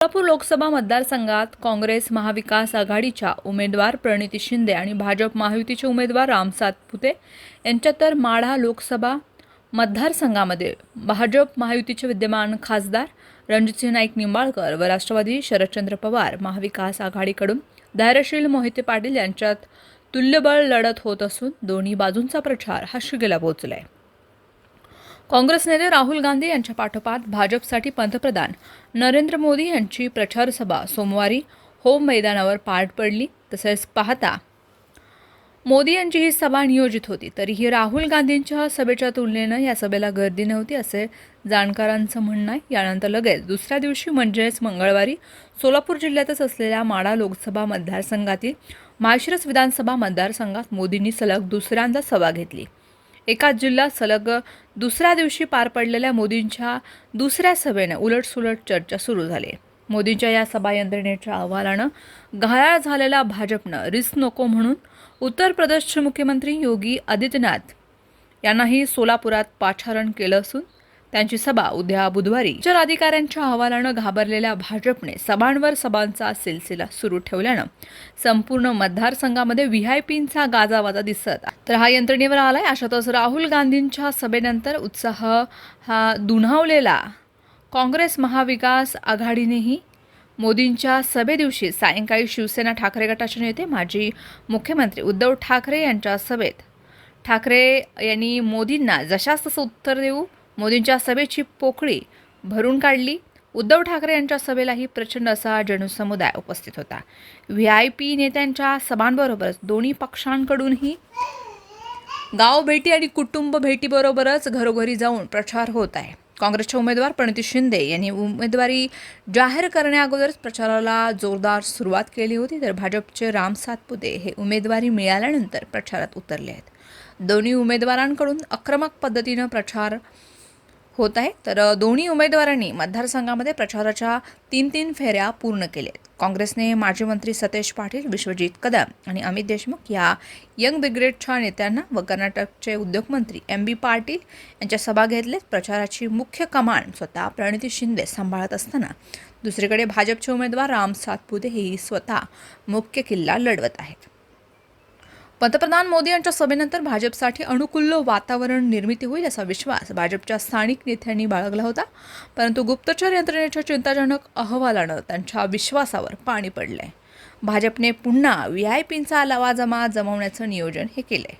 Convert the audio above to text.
सोलापूर लोकसभा मतदारसंघात काँग्रेस महाविकास आघाडीच्या उमेदवार प्रणिती शिंदे आणि भाजप महायुतीचे उमेदवार राम सातपुते यांच्यात तर माढा लोकसभा मतदारसंघामध्ये भाजप महायुतीचे विद्यमान खासदार रणजितसिंह नाईक निंबाळकर व राष्ट्रवादी शरदचंद्र पवार महाविकास आघाडीकडून धैर्यशील मोहिते पाटील यांच्यात तुल्यबळ लढत होत असून दोन्ही बाजूंचा प्रचार हा शिगेला पोहोचलाय. काँग्रेस नेते राहुल गांधी यांच्या पाठोपाठ भाजपसाठी पंतप्रधान नरेंद्र मोदी यांची प्रचारसभा सोमवारी होम मैदानावर पार पडली. तसेच पाहता मोदी यांची ही सभा नियोजित होती. तरीही राहुल गांधींच्या सभेच्या तुलनेनं या सभेला गर्दी नव्हती असे जाणकारांचं म्हणणं आहे. यानंतर लगेच दुसऱ्या दिवशी म्हणजेच मंगळवारी सोलापूर जिल्ह्यातच असलेल्या माडा लोकसभा मतदारसंघातील माळशिरस विधानसभा मतदारसंघात मोदींनी सलग दुसऱ्यांदा सभा घेतली. एकाच जिल्ह्यात सलग दुसऱ्या दिवशी पार पडलेल्या मोदींच्या दुसऱ्या सभेनं उलटसुलट चर्चा सुरू झाली. मोदींच्या या सभा यंत्रणेच्या अहवालानं घायाळ झालेल्या भाजपनं रिस्क नको म्हणून उत्तर प्रदेशचे मुख्यमंत्री योगी आदित्यनाथ यांनाही सोलापुरात पाचारण केलं असून त्यांची सभा उद्या बुधवारी. उच्च अधिकाऱ्यांच्या अहवालानं घाबरलेल्या भाजपने सभांवर सभांचा सिलसिला सुरू ठेवल्यानं संपूर्ण मतदारसंघामध्ये व्हीआयपींचा गाजावाजा दिसत. तर हा यंत्रणेवर आलाय. अशातच राहुल गांधींच्या सभेनंतर उत्साह हा दुणावलेला. काँग्रेस महाविकास आघाडीनेही मोदींच्या सभेदिवशी सायंकाळी शिवसेना ठाकरे गटाचे नेते माजी मुख्यमंत्री उद्धव ठाकरे यांच्या सभेत. ठाकरे यांनी मोदींना जशास तसं उत्तर देऊ मोदींच्या सभेची पोकळी भरून काढली. उद्धव ठाकरे यांच्या सभेलाही प्रचंड असा जनसमुदाय उपस्थित होता. व्ही आय पी नेत्यांच्या सभांबरोबरच दोन्ही पक्षांकडूनही गाव भेटी आणि कुटुंब भेटीबरोबरच घरोघरी जाऊन प्रचार होत आहे. काँग्रेसचे उमेदवार प्रणिती शिंदे यांनी उमेदवारी जाहीर करण्याअगोदरच प्रचाराला जोरदार सुरुवात केली होती तर भाजपचे राम सातपुते हे उमेदवारी मिळाल्यानंतर प्रचारात उतरले आहेत. दोन्ही उमेदवारांकडून आक्रमक पद्धतीनं प्रचार होत आहे. तर दोन्ही उमेदवारांनी मतदारसंघामध्ये प्रचाराच्या तीन तीन फेऱ्या पूर्ण केल्यात काँग्रेसने माजी मंत्री सतेज पाटील विश्वजित कदम आणि अमित देशमुख या यंग ब्रिगेडच्या नेत्यांना व कर्नाटकचे उद्योगमंत्री एम बी पाटील यांच्या सभा घेतल्यात. प्रचाराची मुख्य कमान स्वतः प्रणिती शिंदे सांभाळत असताना. दुसरीकडे भाजपचे उमेदवार राम सातपुते हेही स्वतः मुख्य किल्ला लढवत आहेत. पंतप्रधान मोदी यांच्या सभेनंतर भाजपसाठी अनुकूल वातावरण निर्मिती होईल असा विश्वास भाजपच्या स्थानिक नेत्यांनी बाळगला होता. परंतु गुप्तचर यंत्रणेच्या चिंताजनक अहवालानं त्यांच्या विश्वासावर पाणी पडलंय. भाजपने पुन्हा व्ही आय पींचा लवाजमा जमवण्याचं नियोजन हे केलंय.